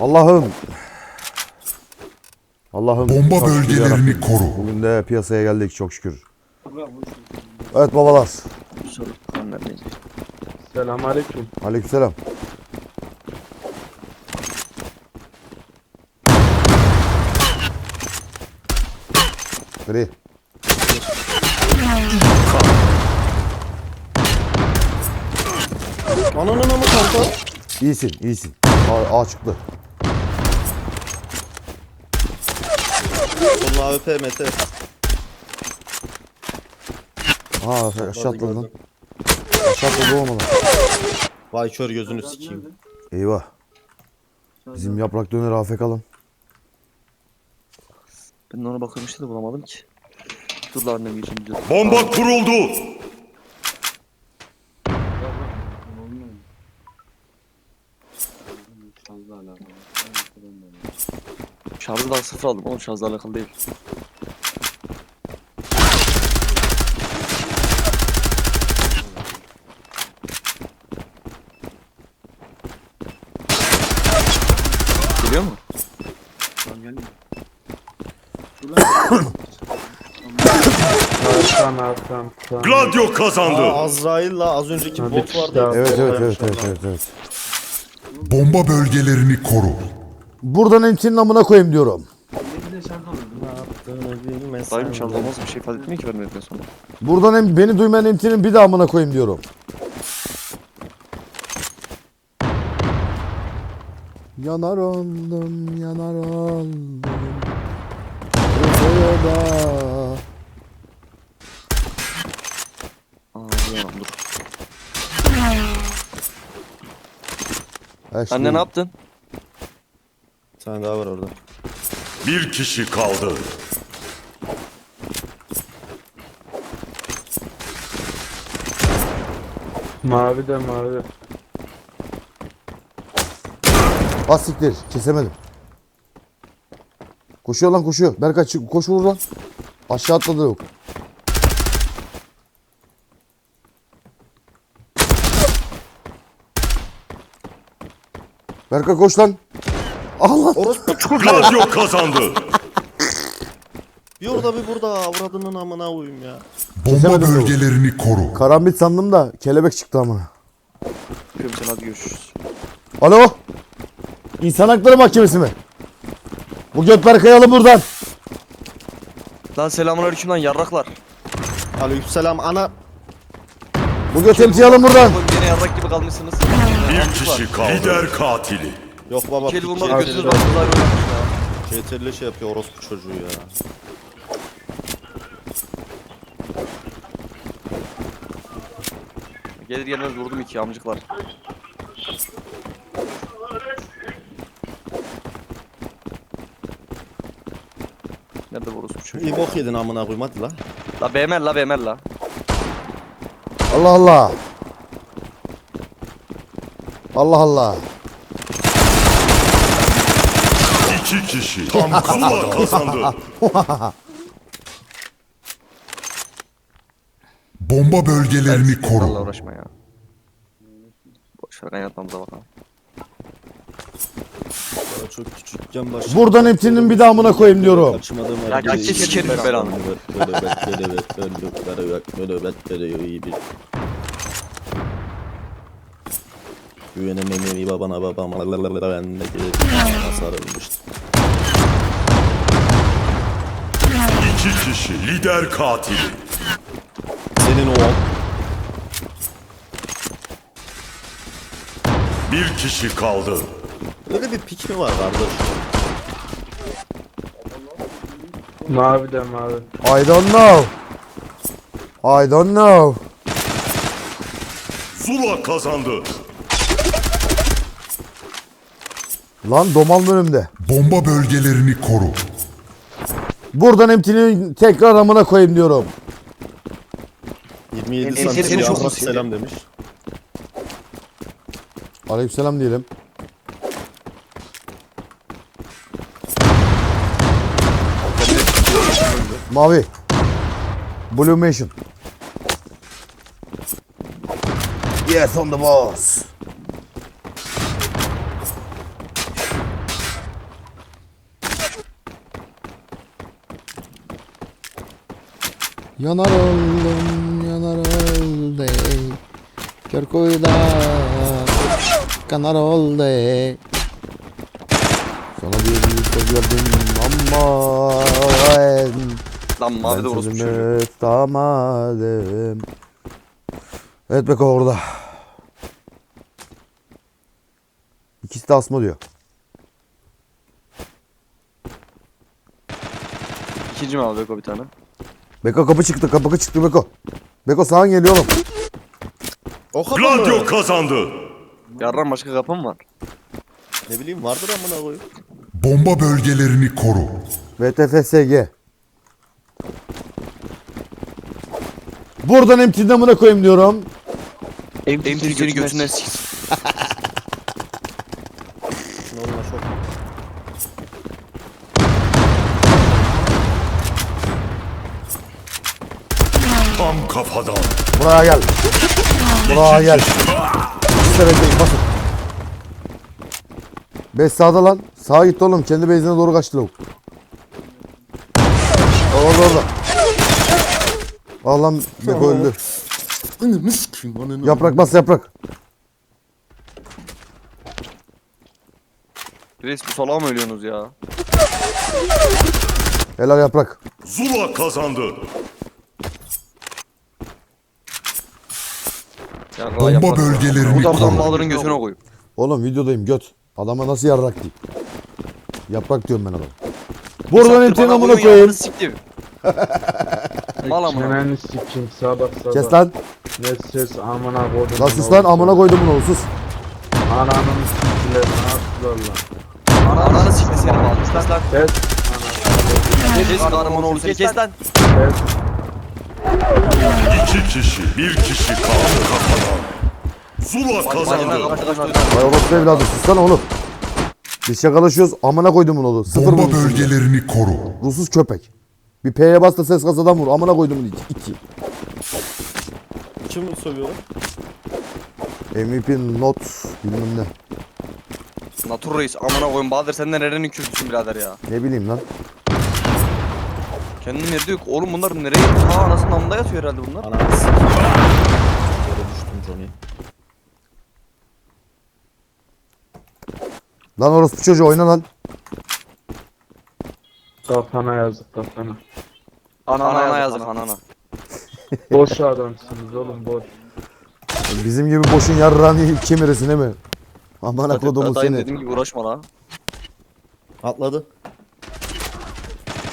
Allah'ım. Allah'ım. Bomba çok bölgelerini koru. Bugün de piyasaya geldik çok şükür. Evet babalar. Anlamayacak. Selamünaleyküm. Aleykümselam. Gri. Ananın mı kanka? İyisin, iyisin. A, A çıktı. Solun AWP Mete. Ha aşağı atladı lan. Aşağı atladı. Vay kör gözünü sikeyim. Eyvah. Bizim yaprak döner afk alın. Ben de ona bakıyorum işte de bulamadım ki. Dur lan ne geçeyim. Bomba kuruldu. Şarjı daha sıfır aldım oğlum şarjla alakalı değil. Geliyor mu? Arkan arkan. arkan. Gladio kazandı. Aa, Azrail'la az önceki bot vardı. ya. Evet evet evet evet evet. evet. Bomba bölgelerini koru. Buradan entinin amına koyayım diyorum. Dayım şarj olmaz bir şey ifade etmiyor ki evden sonra. Buradan em beni duymayan entinin bir daha amına koyayım diyorum. Yanar oldum, yanar oldum. Aa dur. Ha, şimdi- Anne ne yaptın? Bir tane daha var orada. Bir kişi kaldı. Mavi de mavi. Bas siktir, kesemedim. Koşuyor lan koşuyor. Berkay çık, koş vur lan. Aşağı atladı yok. Berkay koş lan. Allah. Orospu çocuğu. Gladio kazandı. Bir orada bir burada. Avradının amına uyum ya. Bomba Kesemedim bölgelerini koru. Karambit sandım da kelebek çıktı ama. Öpüyorum seni hadi görüşürüz. Alo. İnsan Hakları Mahkemesi mi? Bu göt Berkay'ı alın buradan. Lan selamünaleyküm lan yarraklar. Aleykümselam ana. Bu göt emtiyi alın buradan. Oğlum Yine yarrak gibi kalmışsınız. Bir kişi kaldı. Lider katili. Yok baba. İki el vurmadı CTRL götünüz oynamış ya. CTRL şey yapıyor orospu çocuğu ya. Gelir gelmez vurdum iki amcıklar. Nerede bu çocuğu? İyi bok yedin amına koyayım hadi la. La BMR la BMR la. Allah Allah. Allah Allah. İki kişi. Tam kafadan kazandı. Bomba bölgelerini Vallahi koru. uğraşma ya. Boş ver kaynatmamıza bakalım. Ya Çok küçükken başladım. Buradan emtinin bir daha amına koyayım diyorum. Kaçmadığım Ya her kaç şeyi- sikerim ben belanı. Böyle bet, böyle bet, böyle bet, böyle bet, böyle bet, böyle iyi bir. Güvenemem iyi babana babama ben de sarılmıştım. İki kişi. Lider katili. Senin o Bir kişi kaldı. Öyle bir pik mi var kardeş? Mavi de mavi. I don't know. I don't know. Zula kazandı. Lan domal önümde. Bomba bölgelerini koru. Buradan emtinin tekrar amına koyayım diyorum. 27 Seni- seni santim çok Allah mu seviyor? selam demiş. Aleykümselam diyelim. Mavi. Blue Mission. Yes on the boss. Yanar oldum, yanar oldum. Kör kuyuda kanar oldu. Sana bir söz verdim ama Lan mavi de orospu çocuğu. tutamadım. Evet Beko orada. İkisi de asma diyor. İkinci mi abi Beko bir tane? Beko kapı çıktı, kapı çıktı Beko. Beko sağın geliyor oğlum. O kadar Gladio mı? kazandı. Yarran başka kapı mı var? Ne bileyim vardır amına koyayım. Bomba bölgelerini koru. VTFSG. Buradan emtinden amına koyayım diyorum. Emtir seni götünden siksin. Normal şok. Tam kafadan. Buraya gel. Buraya gel. İki sebepleyim basın. Beş sağda lan. Sağa gitti oğlum. Kendi base'ine doğru kaçtı lavuk. Orada orada. Allah'ım Beko öldü. Ananı sikeyim ananı. Yaprak bas yaprak. Reis bu salağa mı ölüyorsunuz ya? Helal yaprak. Zula kazandı. Yarrağı Bomba yapar. bölgelerini Buradan koru. Bağların gözüne koy. Oğlum videodayım göt. Adama nasıl yarrak diyeyim. Yaprak diyorum ben adama. Buradan emtiğin amına koyayım. Siktim. Mal amına. Çeneni sikeyim sabah sabah. Kes lan. Ne ses amına koydum. Lan sus lan amına koydum bunu sus. Ananın siktiler ne yaptılar lan. Ananı sikti seni mal. Kes lan. Kes. Kes karımın oğlu seni kes lan. Kes. İki kişi, bir kişi kaldı kafadan. Zula kazandı. orospu evladı sussana oğlum. Biz şakalaşıyoruz amına koydum bunu oğlum. Sıfır Bomba vurmuşsun. bölgelerini koru. Rusuz köpek. Bir P'ye bas da ses kasadan vur. Amına koydum bunu iki. iki. Kim sövüyor? MVP not bilmem ne. Natur reis amına koyun Bahadır sen de nerenin kürsüsün birader ya. Ne bileyim lan. Kendim yerde yok. Oğlum bunlar nereye? Ha anasının namında yatıyor herhalde bunlar. Ananı sikeyim. Yere düştüm Johnny. Lan orospu çocuğu oyna lan. Kafana yazık kafana. Anana yazık anana. Boş adamsınız oğlum boş. Bizim gibi boşun yarrağını kemiresin değil mi? Amına kodumu Dayım seni. dediğim gibi uğraşma la. Atladı.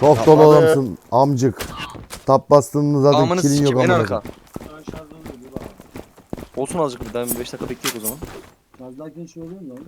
Çok dolu adamsın amcık. Tap bastığında zaten Amını kilin yok sikim en amına. arka. Olsun azıcık bir daha 5 dakika bekleyek o zaman. Gazdayken şey oluyor mu lan?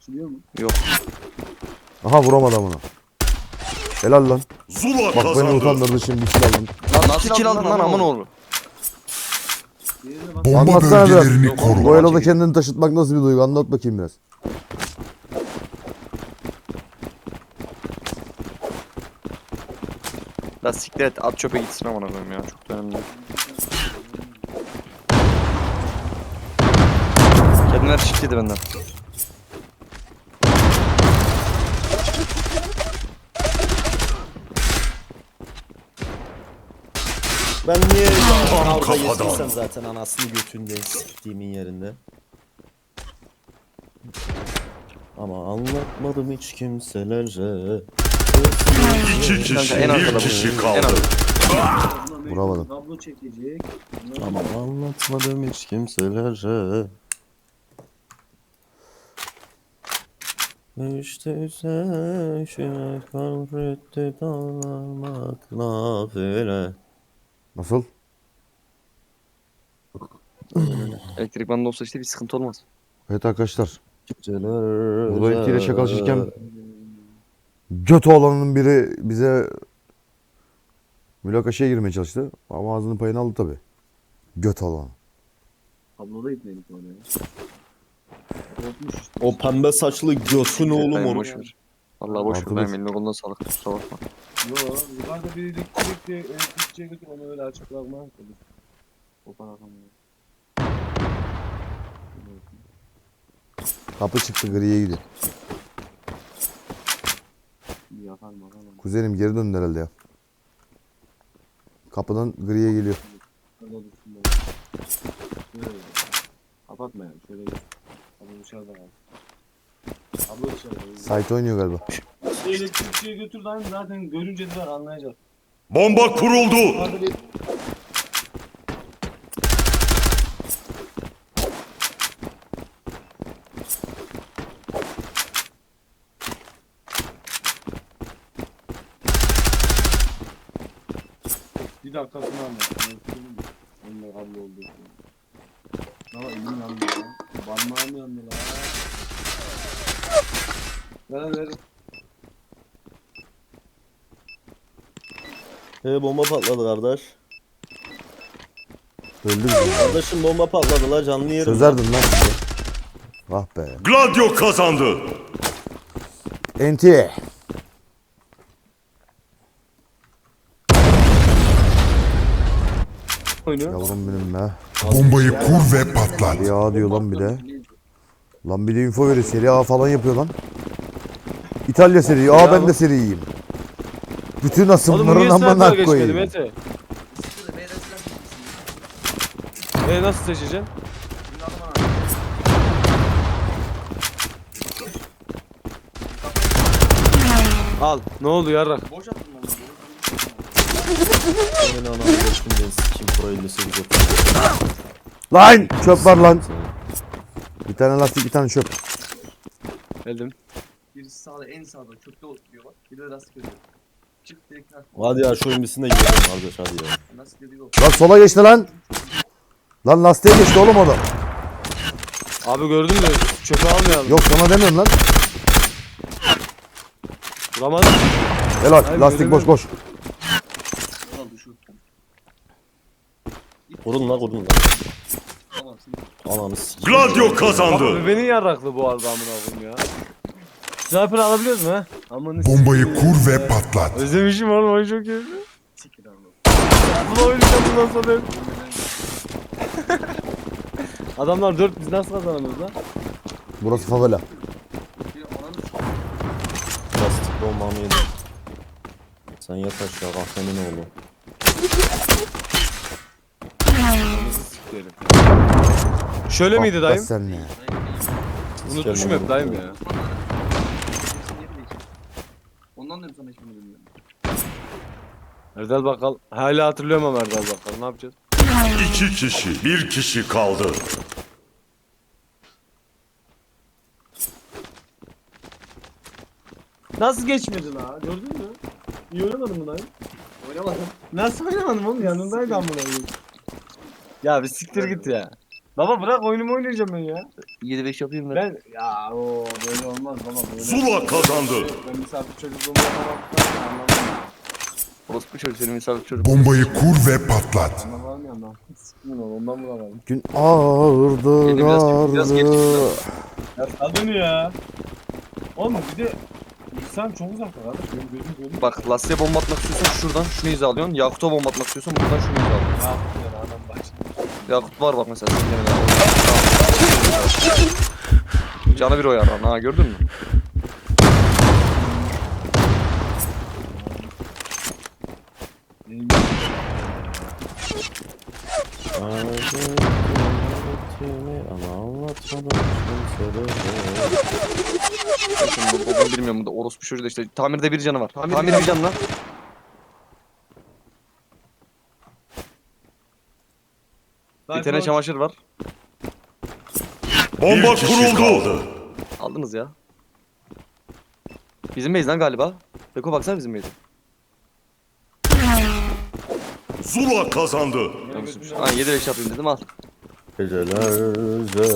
Siliyor mu? Aha vuramadı amına. Helal lan. Zula Bak beni kazandı. utandırdı şimdi bir silah lan. Lan nasıl kill aldın lan aman oğlu. Diğerine bak. Bomba Anlatsana biraz. bölgelerini koru. Bu eloda kendini taşıtmak nasıl bir duygu? Anlat bakayım biraz. La siktir et at çöpe gitsin amına koyayım ya çok da önemli şık yedi benden. Ben niye kafadan. geçtiysem zaten anasını götünde siktiğimin yerinde. Ama anlatmadım hiç kimselere. İki kişi, en bir kişi kaldı. Vuramadım. Kablo çekecek. Ama anlatmadım hiç kimselere. İşte üzüşüne kahretti dağlamak nafile. Nasıl? Elektrik bandı olsa işte bir sıkıntı olmaz. Evet arkadaşlar. Burada etiyle şakalaşırken göt oğlanın biri bize mülakaşaya girmeye çalıştı. Ama ağzının payını aldı tabi. Göt oğlan. Kabloda ipledik oraya. Korkmuş işte. O pembe saçlı götün oğlum Dayım onu. boş ver. Vallahi boş ver benim eline koluna sağlık kusura bakma. Yo yukarıda bir elektrikli elektrikçiye götür onu öyle açık bırakma. O para kalmıyor. Kapı çıktı griye gidiyor. Bakalım. Kuzenim geri döndü herhalde ya. Kapıdan griye geliyor. Kapatma yani. Şöyle dışarıda kal. Abi dışarıda. Site oynuyor galiba. Elektrikçiye götür lan zaten görünce de anlayacak. Bomba kuruldu. Bir dakikasını anlat. Onunla kablo oldu. Ama elim yandı ya. Parmağım yandı lan. Ver ver. He bomba patladı kardeş. Öldü mü? Kardeşim bomba patladı la canlı yerim. Çözerdin lan. Ah be. Gladio kazandı. Enti. Oynuyor. Yavrum benim be. Bombayı kur ve patlat. Seri A diyor lan bir de. Lan bir de info veriyor. Seri A falan yapıyor lan. İtalya seri A ben de seriyim. Bütün asımların amına koyayım. Mete? E nasıl seçeceksin? Al. Ne oldu yarrak? Senin ananı geçtim ben sikim pro 58 yok. Lan çöp var lan. Bir tane lastik bir tane çöp. Geldim. Birisi sağda en sağda kökte oturuyor bak. Bir de lastik ödüyor. Çık direkt lastik. Hadi ya şu de gidelim kardeş hadi ya. Lastik ödüyor. Lan sola geçti lan. Lan lastiğe geçti oğlum o da. Abi gördün mü? Çöpe almayalım. Yok sana demiyorum lan. Vuramadım. Helal Hayır, lastik boş göremiyorum. boş. Kurun la kurun la. Ananı sikim. Gladio kazandı. Abi benim yarraklı bu arada amına koyayım ya. Sniper alabiliyoruz mu ha? Aman Bombayı kur ve patlat. Özlemişim oğlum oyun çok iyi. Sikir abi. Bunu oynayacağım bundan sonra. Adamlar 4 biz nasıl kazanamıyoruz lan? Burası favela. Plastik bombamı yedim. Sen yat aşağı kahvenin oğlu. Şöyle miydi dayım? Sen ne? Unutmuşum hep dayım ya. Ondan diyorum sana hiçbirini bilmiyorum. Erdal Bakkal. Hala hatırlıyorum ama Erdal Bakkal. Ne yapacağız? İki kişi, bir kişi kaldı. Nasıl geçmedin ha? Gördün mü? İyi oynamadın mı dayım? Oynamadım. Nasıl oynamadım oğlum? Yanındaydı amına koyayım. Ya bir siktir git ya. Baba bırak oyunumu oynayacağım ben ya. 7-5 yapayım da. Ben ya o böyle olmaz baba böyle. Zula kazandı. Ben misafir çocukluğumu yapamam. Anlamam. Orospu çocuğu senin misafir çocuk. Bombayı kur ve patlat. Anlamam ya lan. Oğlum ondan vuramadım. Gün ağırdı Yedi biraz- biraz. Ya sal beni ya. Oğlum bir de sen çok uzakta kardeş. Benim gözüm görüyor. Bak lastiğe bomba atmak istiyorsan şuradan şunu hizalıyorsun. Yakut'a bomba atmak istiyorsan buradan şunu hizalıyorsun. Ne yaptın ya adam başladı. Yakut var bak mesela. senin yanında. Canı bir o yaran ha gördün mü? Ama anlatmadım. Şimdi bu- bunu bilmiyorum bu da orospu çocuğu da işte tamirde bir canı var. Tamir bir canı lan. Bir tane çamaşır var. Bomba kuruldu. Aldınız ya. Bizim base lan galiba. Beko baksana bizim base. Zula kazandı. Ha 7 5 yapayım dedim al. Gecelerce.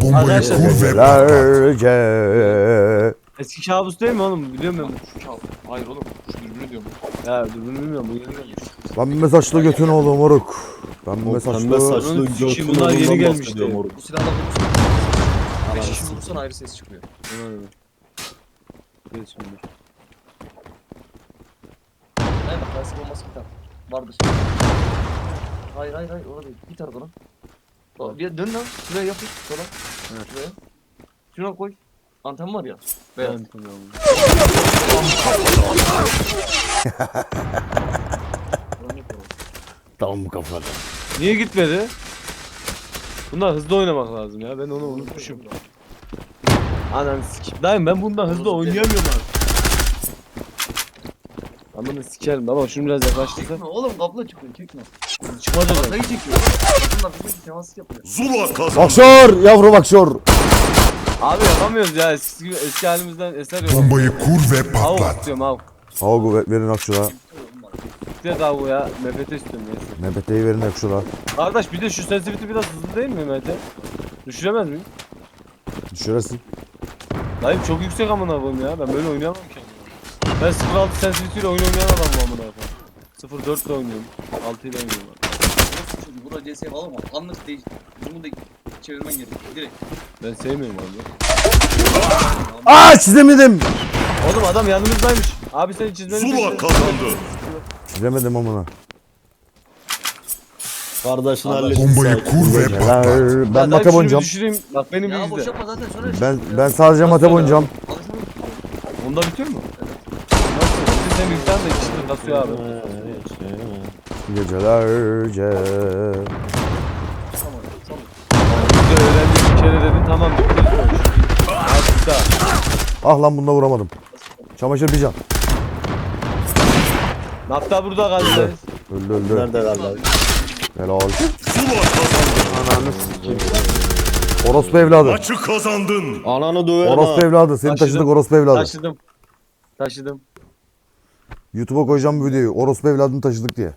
Bombayı Arkadaşlar, kur ve patlat. Gecelerce. Eski kabus değil mi oğlum? Biliyorum ben. Şu çal. Hayır oğlum. Şu dürbünü diyorum. Ya dur bunu bilmiyorum. Bu yeni gelmiş. Pembe saçlı götün oğlu moruk. Pembe O saçlı. pembe saçlı Onun götün sikiyim, bunlar yeni oğlundan gelmişti. bahsediyor moruk. Bu silahla vurursun. 5 kişi vurursan ayrı ses çıkıyor. Ona göre. Geç şimdi. Ne bak lastik olması bir tane. Vardır. Hayır hayır hayır orada değil. Bir tarafa lan. O, Bir dön lan. Şuraya yapış. Sola. Şuraya. Şuna koy. Anten var ya. Beyaz. Ben orası. Tam kafadan. Niye gitmedi? Bundan hızlı oynamak lazım ya. Ben onu unutmuşum. Ananı sikeyim. Dayım ben bundan hızlı oynayamıyorum artık. Ananı sikerim baba şunu biraz yaklaştırsa. Çekme oğlum kapla çıkıyor çekme. Çıkmaz hocam. Arkayı çekiyor. Bakın arkasındaki temas yapıyor. Zula kazandı. Bakşor yavru bakşor. Abi yapamıyoruz ya eski, gibi- eski halimizden eser yok. Bombayı kur ve Avuk patlat. istiyorum avuk. Hava kuvvet verin akşura. Bir de avuğu ya. MFT istiyorum neyse. MPT'yi verin akşura. Kardeş bir de şu sensitivity biraz hızlı değil mi MFT? Düşüremez miyim? Düşürersin. Dayım çok yüksek amına koyayım ya. Ben böyle oynayamam ki. Ben 06 sensitivity ile oyun oynayan adamım amına koyayım. 04 ile oynuyorum. 6 ile oynuyorum. Burada CS falan var. Anlık değil. Bunu da çevirmen gerekiyor. Direkt. Ben sevmiyorum abi. Aa çizemedim. Oğlum adam yanımızdaymış. Abi seni çizmeni Zula kazandı. Çizemedim amına. Kardeşini hallettin Bombayı kur ve patlat. Helal. Ben mate oynayacağım. düşüreyim. Bak benim Ya yapma zaten söyle. Ben ben sadece mate oynayacağım. Alışalım. Onda bitiyor mu? Nasıl? Bizim senin yükten de içinde kasıyor abi. Gecelerce. Tamam bitti. Artık da. Ah lan bunda vuramadım. Çamaşır bir can. Nafta burada kaldı. Öldü öldü. Nerede lan? Helal. Ananı sikeyim. Orospu evladı. Maçı kazandın. Ananı döverim Orospu ha. evladı. Seni Taşıdım. taşıdık orospu evladı. Taşıdım. Taşıdım. YouTube'a koyacağım bu videoyu. Orospu evladını taşıdık diye.